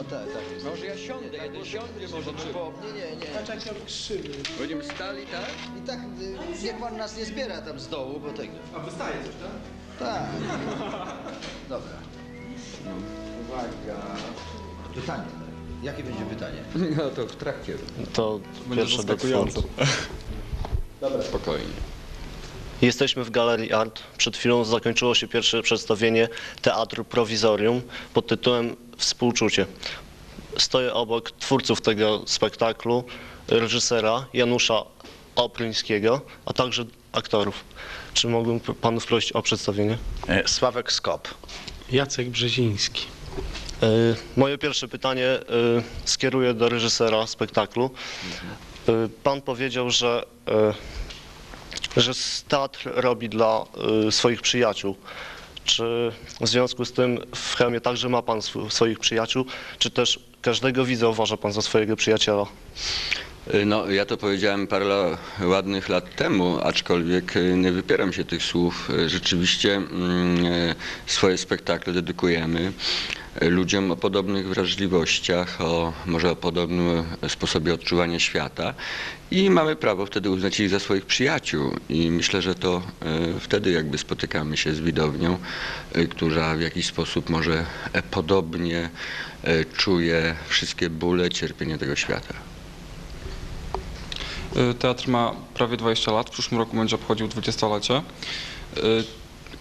O tak, tak jest. Może ja siądę, jeden siądzie, może czy... Nie, nie, nie. Patrz jak on krzywy. Będziemy stali, tak? I tak, y, niech pan nas nie zbiera tam z dołu, bo tego. A wystaje coś, tak? Tak. Dobra. Uwaga. Pytanie. Jakie będzie pytanie? No to w trakcie. To pierwsze do twórców. Spokojnie. Jesteśmy w Galerii Art. Przed chwilą zakończyło się pierwsze przedstawienie Teatru Prowizorium pod tytułem Współczucie. Stoję obok twórców tego spektaklu, reżysera Janusza Opryńskiego, a także aktorów. Czy mógłbym panów prosić o przedstawienie? E, Sławek Skop. Jacek Brzeziński. E, Moje pierwsze pytanie e, skieruję do reżysera spektaklu. Pan powiedział, że, że teatr robi dla e, swoich przyjaciół. Czy w związku z tym w Chełmie także ma Pan sw- swoich przyjaciół, czy też każdego widza uważa Pan za swojego przyjaciela? No, ja to powiedziałem parę ładnych lat temu, aczkolwiek y, nie wypieram się tych słów. Y, Rzeczywiście mm, y, swoje spektakle dedykujemy y, ludziom o podobnych wrażliwościach, o może o podobnym sposobie odczuwania świata i mamy prawo wtedy uznać ich za swoich przyjaciół i myślę, że to y, wtedy jakby spotykamy się z widownią, y, która w jakiś sposób może e, podobnie y, czuje wszystkie bóle, cierpienie tego świata. Teatr ma prawie 20 lat, w przyszłym roku będzie obchodził 20-lecie.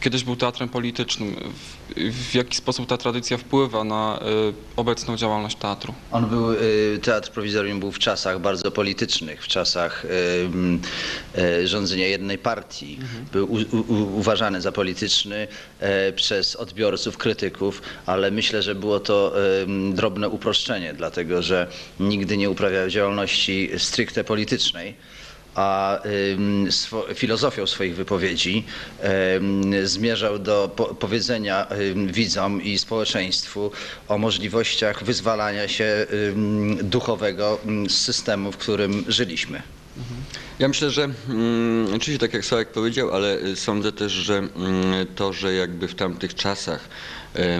Kiedyś był teatrem politycznym. W, w jaki sposób ta tradycja wpływa na y, obecną działalność teatru? On był, y, teatr prowizorium był w czasach bardzo politycznych, w czasach y, rządzenia jednej partii. Był u, u, uważany za polityczny przez odbiorców, krytyków, ale myślę, że było to drobne uproszczenie, dlatego że nigdy nie uprawiał działalności stricte politycznej a swo, filozofią swoich wypowiedzi zmierzał do po, powiedzenia widzom i społeczeństwu o możliwościach wyzwalania się duchowego z systemu, w którym żyliśmy. Ja myślę, że mm, oczywiście tak jak Sławek powiedział, ale y, sądzę też, że mm, to, że jakby w tamtych czasach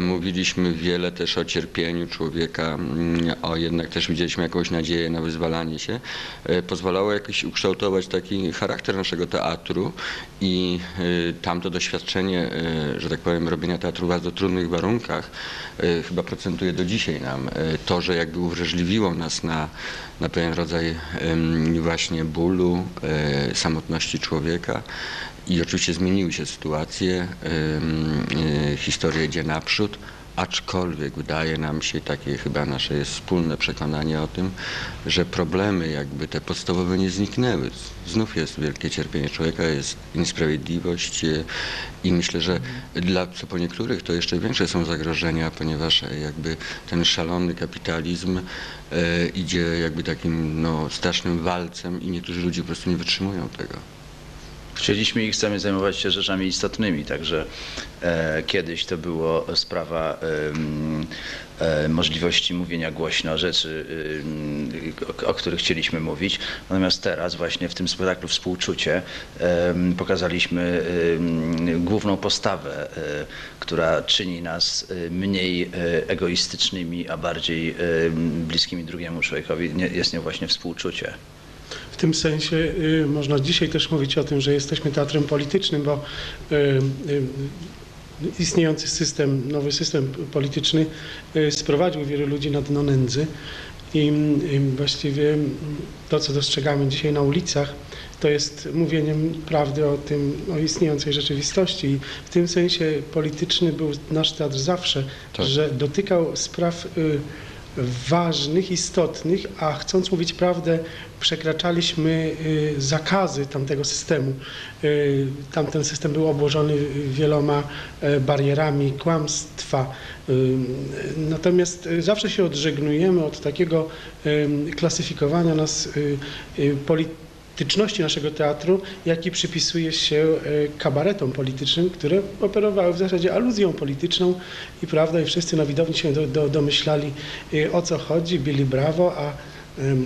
mówiliśmy wiele też o cierpieniu człowieka, mm, o jednak też widzieliśmy jakąś nadzieję na wyzwalanie się, e, pozwalało jakoś ukształtować taki charakter naszego teatru i e, tamto doświadczenie, e, że tak powiem, robienia teatru w bardzo trudnych warunkach e, chyba procentuje do dzisiaj nam. E, To, że jakby uwrażliwiło nas na, na pewien rodzaj właśnie bólu, e, samotności człowieka i oczywiście zmieniły się sytuacje, e, historia idzie naprzód, aczkolwiek wydaje nam się, takie chyba nasze jest wspólne przekonanie o tym, że problemy jakby te podstawowe nie zniknęły. Znów jest wielkie cierpienie człowieka, jest niesprawiedliwość e, i myślę, że dla co po niektórych to jeszcze większe są zagrożenia, ponieważ e, jakby ten szalony kapitalizm idzie jakby takim no, strasznym walcem i niektórzy ludzie po prostu nie wytrzymują tego. Chcieliśmy i chcemy zajmować się rzeczami istotnymi, także e, kiedyś to było sprawa em, e, możliwości mówienia głośno rzeczy, o, o których chcieliśmy mówić. Natomiast teraz właśnie w tym spektaklu Współczucie pokazaliśmy główną postawę, e, która czyni nas e, mniej e, egoistycznymi, a bardziej bliskimi drugiemu człowiekowi. Nie- Jest nią właśnie współczucie. W tym sensie y, można dzisiaj też mówić o tym, że jesteśmy teatrem politycznym, bo y, y, istniejący system, nowy system polityczny sprowadził wielu ludzi na dno nędzy i właściwie to, co dostrzegamy dzisiaj na ulicach, to jest mówieniem prawdy o tym, o istniejącej rzeczywistości. I w tym sensie polityczny był nasz teatr zawsze, Tak. że dotykał spraw y, ważnych, istotnych, a chcąc mówić prawdę, przekraczaliśmy y, zakazy tamtego systemu. Y, Tamten system był obłożony wieloma e, barierami kłamstwa. Y, Natomiast y, zawsze się odżegnujemy od takiego y, klasyfikowania nas y, polityczności naszego teatru, jaki przypisuje się y, kabaretom politycznym, które operowały w zasadzie aluzją polityczną i prawda, i wszyscy na widowni się do, do, domyślali y, o co chodzi, bili brawo, a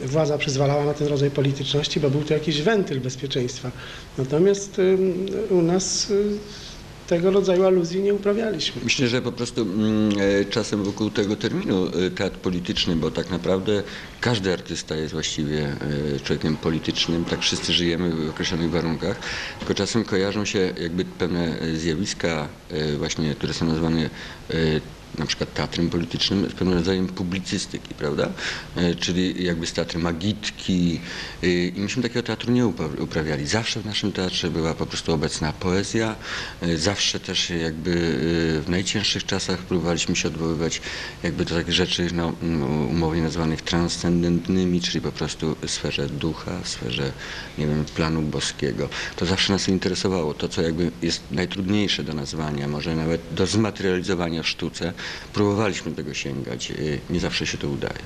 władza przyzwalała na ten rodzaj polityczności, bo był to jakiś wentyl bezpieczeństwa. Natomiast u nas y, tego rodzaju aluzji nie uprawialiśmy. Myślę, że po prostu mm, e, czasem wokół tego terminu e, teatr polityczny, bo tak naprawdę każdy artysta jest właściwie e, człowiekiem politycznym, tak wszyscy żyjemy w określonych warunkach, tylko czasem kojarzą się jakby pewne zjawiska właśnie, które są nazywane e, na przykład teatrem politycznym z pewnym rodzajem publicystyki, prawda? E, Czyli jakby z teatrem agitki e, i myśmy takiego teatru nie uprawiali. Zawsze w naszym teatrze była po prostu obecna poezja, e, zawsze też jakby w najcięższych czasach próbowaliśmy się odwoływać jakby do takich rzeczy no, mm, umownie nazwanych transcendentnymi, czyli po prostu w sferze ducha, w sferze, nie wiem, planu boskiego. To zawsze nas interesowało. To, co jakby jest najtrudniejsze do nazwania, może nawet do zmaterializowania w sztuce, próbowaliśmy tego sięgać. E, Nie zawsze się to udaje.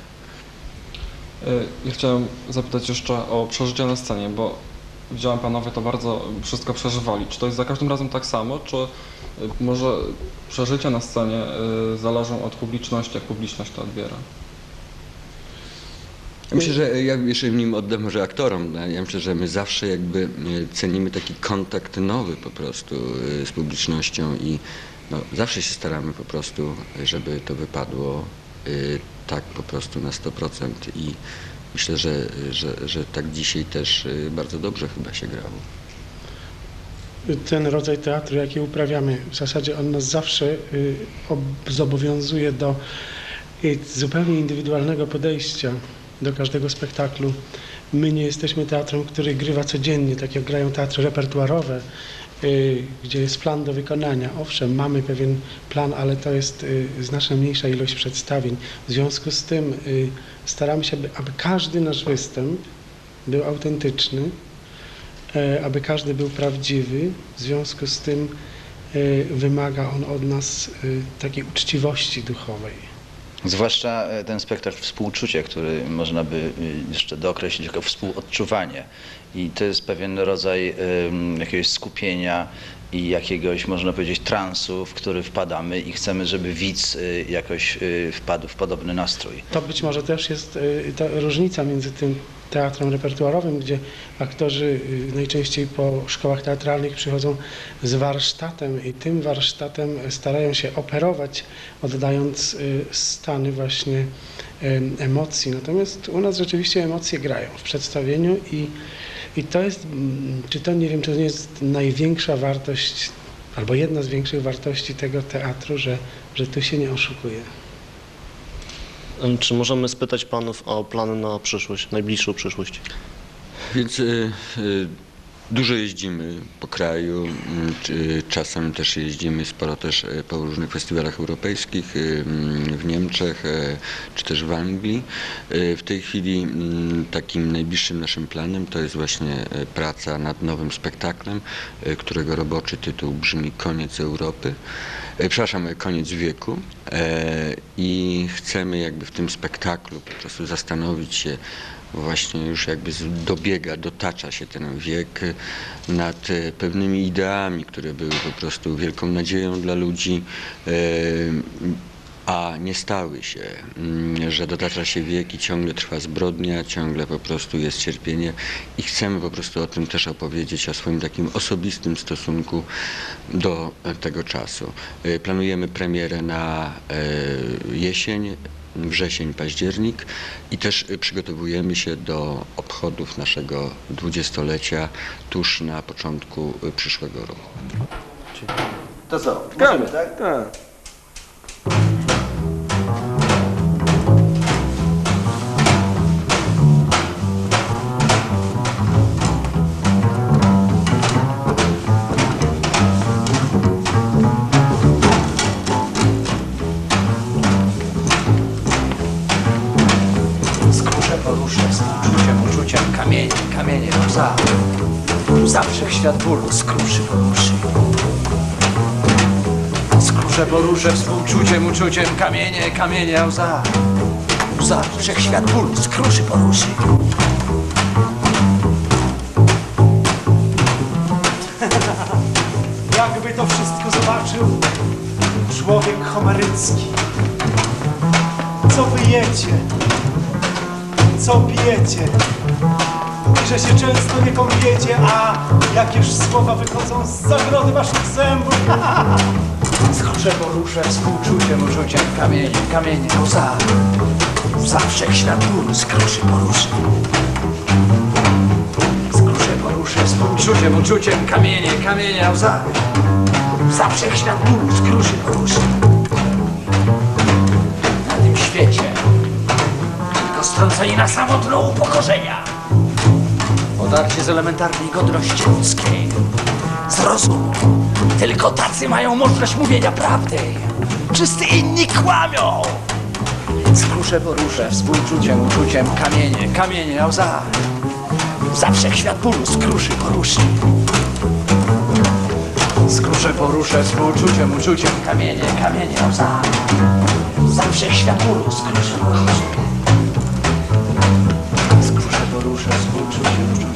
Y, Ja chciałem zapytać jeszcze o przeżycia na scenie, bo widziałem panowie to bardzo wszystko przeżywali. Czy to jest za każdym razem tak samo, czy y, może przeżycia na scenie y, zależą od publiczności, jak publiczność to odbiera? Ja myślę, że ja jeszcze nim oddam może aktorom. no, Ja myślę, że my zawsze jakby cenimy taki kontakt nowy po prostu z publicznością i no, zawsze się staramy po prostu, żeby to wypadło e, tak po prostu na 100% i myślę, że, że, że tak dzisiaj też e, bardzo dobrze chyba się grało. ten rodzaj teatru, jaki uprawiamy, w zasadzie on nas zawsze y, ob- zobowiązuje do y, zupełnie indywidualnego podejścia do każdego spektaklu. My nie jesteśmy teatrem, który grywa codziennie, tak jak grają teatry repertuarowe, y, gdzie jest plan do wykonania. Owszem, mamy pewien plan, ale to jest y, znacznie mniejsza ilość przedstawień. W związku z tym y, staramy się, aby, aby każdy nasz występ był autentyczny, e, aby każdy był prawdziwy. W związku z tym e, wymaga on od nas e, takiej uczciwości duchowej. Zwłaszcza e, ten spektakl Współczucie, który można by y, jeszcze dookreślić jako współodczuwanie. I to jest pewien rodzaj jakiegoś skupienia i jakiegoś, można powiedzieć, transu, w który wpadamy i chcemy, żeby widz y, jakoś y, wpadł w podobny nastrój. To być może też jest e, ta różnica między tym teatrem repertuarowym, gdzie aktorzy najczęściej po szkołach teatralnych przychodzą z warsztatem i tym warsztatem starają się operować, oddając stany właśnie emocji. Natomiast u nas rzeczywiście emocje grają w przedstawieniu i, i to jest, mm, czy to nie wiem, czy to nie jest największa wartość, albo jedna z większych wartości tego teatru, że, że tu się nie oszukuje. Czy możemy spytać panów o plany na przyszłość, najbliższą przyszłość? Więc y, y, dużo jeździmy po kraju, mm, czasem też jeździmy sporo też y, po różnych festiwalach europejskich y, mm, w Niemczech y, czy też w Anglii. W tej chwili mm, takim najbliższym naszym planem to jest właśnie praca nad nowym spektaklem, którego roboczy tytuł brzmi Koniec Europy. E, Przepraszam, e, koniec wieku E, i chcemy jakby w tym spektaklu po prostu zastanowić się, właśnie już jakby dobiega, dotacza się ten wiek e, nad e, pewnymi ideami, które były po prostu wielką nadzieją dla ludzi, e, a nie stały się, Mm, że dotacza się wiek i ciągle trwa zbrodnia, ciągle po prostu jest cierpienie i chcemy po prostu o tym też opowiedzieć, o swoim takim osobistym stosunku do tego czasu. Planujemy premierę na jesień, wrzesień, październik i też e, przygotowujemy się do obchodów naszego dwudziestolecia tuż na początku e, przyszłego roku. To co? Gramy, tak? Skórze bólu skruszy poruszy Skórze poruszę współczuciem, uczuciem Kamienie, kamienie, łza. Łza wszechświat bólu skruszy poruszy Jakby to wszystko zobaczył człowiek homerycki. Co wy jecie? co pijecie że się często nie kąpiecie, a jakież słowa wychodzą z zagrody waszych zębów. Skruszę, poruszę współczuciem, uczuciem Kamienie, kamienie, łza Zawsze świat bólu skruszy, poruszy. Skruszę, poruszę współczuciem, uczuciem Kamienie, kamienie, łza Zawsze świat bólu skruszy, poruszy. Na tym świecie Tylko strąceni na samotną upokorzenia Odarcie z elementarnej godności ludzkiej z rozumu. Tylko tacy mają możliwość mówienia prawdy. Wszyscy inni kłamią. Skruszę, poruszę współczuciem, uczuciem kamienie, kamienie, łza. Zawsze świat bólu skruszy, poruszy. Skruszę, poruszę współczuciem, uczuciem kamienie, kamienie, łza. Zawsze świat bólu skruszy, poruszy. Skruszę, poruszę współczuciem, uczuciem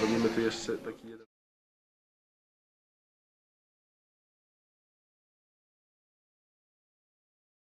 Robimy tu jeszcze taki jeden...